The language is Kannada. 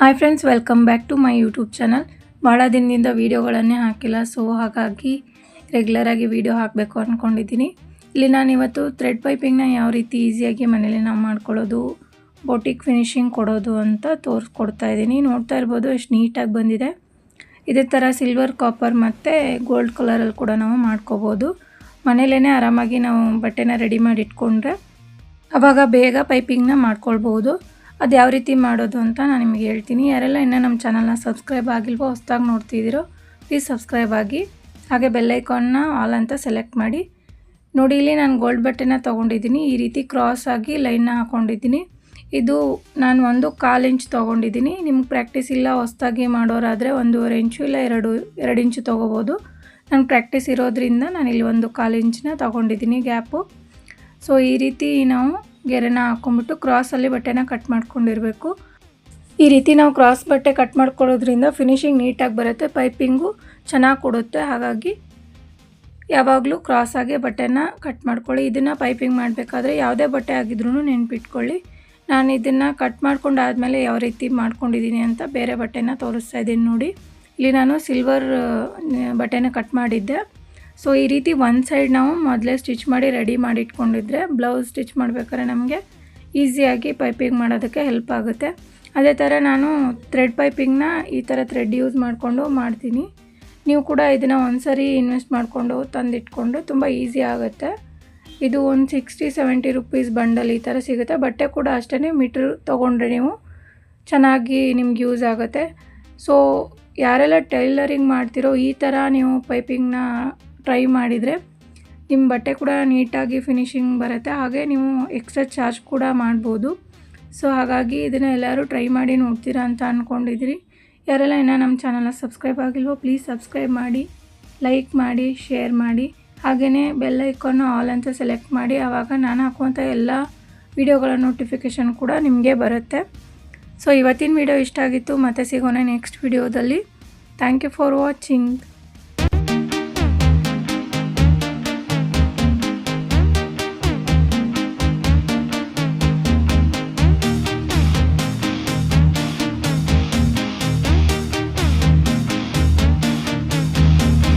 Hi friends welcome back to my YouTube channel ಭಾಳ ದಿನದಿಂದ ವೀಡಿಯೋಗಳನ್ನೇ ಹಾಕಿಲ್ಲ ಸೊ ಹಾಗಾಗಿ ರೆಗ್ಯುಲರಾಗಿ ವೀಡಿಯೋ ಹಾಕಬೇಕು ಅಂದ್ಕೊಂಡಿದ್ದೀನಿ ಇಲ್ಲಿ ನಾನು ಇವತ್ತು ಥ್ರೆಡ್ ಪೈಪಿಂಗ್ನ ಯಾವ ರೀತಿ ಈಸಿಯಾಗಿ ಮನೇಲಿ ನಾವು ಮಾಡ್ಕೊಳ್ಳೋದು ಬೋಟಿಕ್ ಫಿನಿಶಿಂಗ್ ಕೊಡೋದು ಅಂತ ತೋರಿಸ್ಕೊಡ್ತಾ ಇದ್ದೀನಿ. ನೋಡ್ತಾ ಇರ್ಬೋದು, ಎಷ್ಟು ನೀಟಾಗಿ ಬಂದಿದೆ. ಇದೇ ಥರ ಸಿಲ್ವರ್ ಕಾಪರ್ ಮತ್ತು ಗೋಲ್ಡ್ ಕಲರಲ್ಲಿ ಕೂಡ ನಾವು ಮಾಡ್ಕೋಬೋದು. ಮನೇಲೇ ಆರಾಮಾಗಿ ನಾವು ಬಟ್ಟೆನ ರೆಡಿ ಮಾಡಿ ಇಟ್ಕೊಂಡ್ರೆ ಆವಾಗ ಬೇಗ ಪೈಪಿಂಗ್ನ ಮಾಡ್ಕೊಳ್ಬೋದು. ಅದು ಯಾವ ರೀತಿ ಮಾಡೋದು ಅಂತ ನಾನು ನಿಮಗೆ ಹೇಳ್ತೀನಿ. ಯಾರೆಲ್ಲ ಇನ್ನೂ ನಮ್ಮ ಚಾನಲ್ನ ಸಬ್ಸ್ಕ್ರೈಬ್ ಆಗಿಲ್ವೋ ಹೊಸ್ದಾಗಿ ನೋಡ್ತಿದ್ದೀರೋ ಪ್ಲೀಸ್ ಸಬ್ಸ್ಕ್ರೈಬ್ ಆಗಿ. ಹಾಗೆ ಬೆಲ್ಲೈಕಾನ್ನ ಆಲ್ ಅಂತ ಸೆಲೆಕ್ಟ್ ಮಾಡಿ. ನೋಡಿ, ಇಲ್ಲಿ ನಾನು ಗೋಲ್ಡ್ ಬಟ್ಟೆನ ತೊಗೊಂಡಿದ್ದೀನಿ. ಈ ರೀತಿ ಕ್ರಾಸ್ ಆಗಿ ಲೈನ್ನ ಹಾಕ್ಕೊಂಡಿದ್ದೀನಿ ಇದು ನಾನು ಒಂದು ಕಾಲು ಇಂಚ್ ತೊಗೊಂಡಿದ್ದೀನಿ. ನಿಮ್ಗೆ ಪ್ರಾಕ್ಟೀಸ್ ಇಲ್ಲ ಹೊಸ್ದಾಗಿ ಮಾಡೋರಾದರೆ ಒಂದೂವರೆ ಇಂಚು ಇಲ್ಲ ಎರಡು ಎರಡು ಇಂಚು ತೊಗೋಬೋದು. ನಾನು ಪ್ರಾಕ್ಟೀಸ್ ಇರೋದ್ರಿಂದ ಇಲ್ಲಿ ಒಂದು ಕಾಲು ಇಂಚನ್ನ ತೊಗೊಂಡಿದ್ದೀನಿ ಗ್ಯಾಪು ಸೊ ಈ ರೀತಿ ನಾವು ಗೆರೆನ ಹಾಕ್ಕೊಂಬಿಟ್ಟು ಕ್ರಾಸಲ್ಲಿ ಬಟ್ಟೆನ ಕಟ್ ಮಾಡ್ಕೊಂಡಿರಬೇಕು. ಈ ರೀತಿ ನಾವು ಕ್ರಾಸ್ ಬಟ್ಟೆ ಕಟ್ ಮಾಡ್ಕೊಳ್ಳೋದ್ರಿಂದ ಫಿನಿಶಿಂಗ್ ನೀಟಾಗಿ ಬರುತ್ತೆ ಪೈಪಿಂಗು ಚೆನ್ನಾಗಿ ಕೊಡುತ್ತೆ. ಹಾಗಾಗಿ ಯಾವಾಗಲೂ ಕ್ರಾಸಾಗೆ ಬಟ್ಟೆನ ಕಟ್ ಮಾಡ್ಕೊಳ್ಳಿ. ಇದನ್ನು ಪೈಪಿಂಗ್ ಮಾಡಬೇಕಾದ್ರೆ ಯಾವುದೇ ಬಟ್ಟೆ ಆಗಿದ್ರೂ ನೆನ್ಪಿಟ್ಕೊಳ್ಳಿ. ನಾನು ಇದನ್ನು ಕಟ್ ಮಾಡ್ಕೊಂಡು ಆದಮೇಲೆ ಯಾವ ರೀತಿ ಮಾಡ್ಕೊಂಡಿದ್ದೀನಿ ಅಂತ ಬೇರೆ ಬಟ್ಟೆನ ತೋರಿಸ್ತಾ ಇದ್ದೀನಿ ನೋಡಿ. ಇಲ್ಲಿ ನಾನು ಸಿಲ್ವರ್ ಬಟ್ಟೆನ ಕಟ್ ಮಾಡಿದ್ದೆ. ಸೊ ಈ ರೀತಿ ಒಂದು ಸೈಡ್ ನಾವು ಮೊದಲೇ ಸ್ಟಿಚ್ ಮಾಡಿ ರೆಡಿ ಮಾಡಿ ಇಟ್ಕೊಂಡಿದ್ರೆ ಬ್ಲೌಸ್ ಸ್ಟಿಚ್ ಮಾಡಬೇಕಾದ್ರೆ ನಮಗೆ ಈಸಿಯಾಗಿ ಪೈಪಿಂಗ್ ಮಾಡೋದಕ್ಕೆ ಹೆಲ್ಪ್ ಆಗುತ್ತೆ. ಅದೇ ಥರ ನಾನು ಥ್ರೆಡ್ ಪೈಪಿಂಗ್ನ ಈ ಥರ ಥ್ರೆಡ್ ಯೂಸ್ ಮಾಡಿಕೊಂಡು ಮಾಡ್ತೀನಿ. ನೀವು ಕೂಡ ಇದನ್ನು ಒಂದು ಸರಿ ಇನ್ವೆಸ್ಟ್ ಮಾಡಿಕೊಂಡು ತಂದಿಟ್ಕೊಂಡು ತುಂಬ ಈಸಿ ಆಗುತ್ತೆ. ಇದು ಒಂದು ಸಿಕ್ಸ್ಟಿ ಸೆವೆಂಟಿ ರುಪೀಸ್ ಬಂಡಲ್ ಈ ಥರ ಸಿಗುತ್ತೆ. ಬಟ್ಟೆ ಕೂಡ ಅಷ್ಟೇ ಮೀಟ್ರ್ ತೊಗೊಂಡ್ರೆ ನೀವು ಚೆನ್ನಾಗಿ ನಿಮ್ಗೆ ಯೂಸ್ ಆಗುತ್ತೆ. ಸೊ ಯಾರೆಲ್ಲ ಟೈಲರಿಂಗ್ ಮಾಡ್ತಿರೋ ಈ ಥರ ನೀವು ಪೈಪಿಂಗ್ನ ಟ್ರೈ ಮಾಡಿದರೆ ನಿಮ್ಮ ಬಟ್ಟೆ ಕೂಡ ನೀಟಾಗಿ ಫಿನಿಶಿಂಗ್ ಬರುತ್ತೆ. ಹಾಗೆ ನೀವು ಎಕ್ಸ್ಟ್ರಾ ಚಾರ್ಜ್ ಕೂಡ ಮಾಡ್ಬೋದು. ಸೊ ಹಾಗಾಗಿ ಇದನ್ನು ಎಲ್ಲರೂ ಟ್ರೈ ಮಾಡಿ ನೋಡ್ತೀರಾ ಅಂತ ಅಂದ್ಕೊಂಡಿದ್ದೀರಿ ಯಾರೆಲ್ಲ ಇನ್ನೂ ನಮ್ಮ ಚಾನಲ್ನ ಸಬ್ಸ್ಕ್ರೈಬ್ ಆಗಿಲ್ವೋ ಪ್ಲೀಸ್ ಸಬ್ಸ್ಕ್ರೈಬ್ ಮಾಡಿ ಲೈಕ್ ಮಾಡಿ ಶೇರ್ ಮಾಡಿ. ಹಾಗೆಯೇ ಬೆಲ್ ಐಕಾನ್ನು ಆಲ್ ಅಂತ ಸೆಲೆಕ್ಟ್ ಮಾಡಿ. ಆವಾಗ ನಾನು ಹಾಕುವಂಥ ಎಲ್ಲ ವಿಡಿಯೋಗಳ ನೋಟಿಫಿಕೇಷನ್ ಕೂಡ ನಿಮಗೆ ಬರುತ್ತೆ. ಸೊ ಇವತ್ತಿನ ವಿಡಿಯೋ ಇಷ್ಟ ಆಗಿತ್ತು. ಮತ್ತೆ ಸಿಗೋಣ ನೆಕ್ಸ್ಟ್ ವಿಡಿಯೋದಲ್ಲಿ ಥ್ಯಾಂಕ್ ಯು ಫಾರ್ ವಾಚಿಂಗ್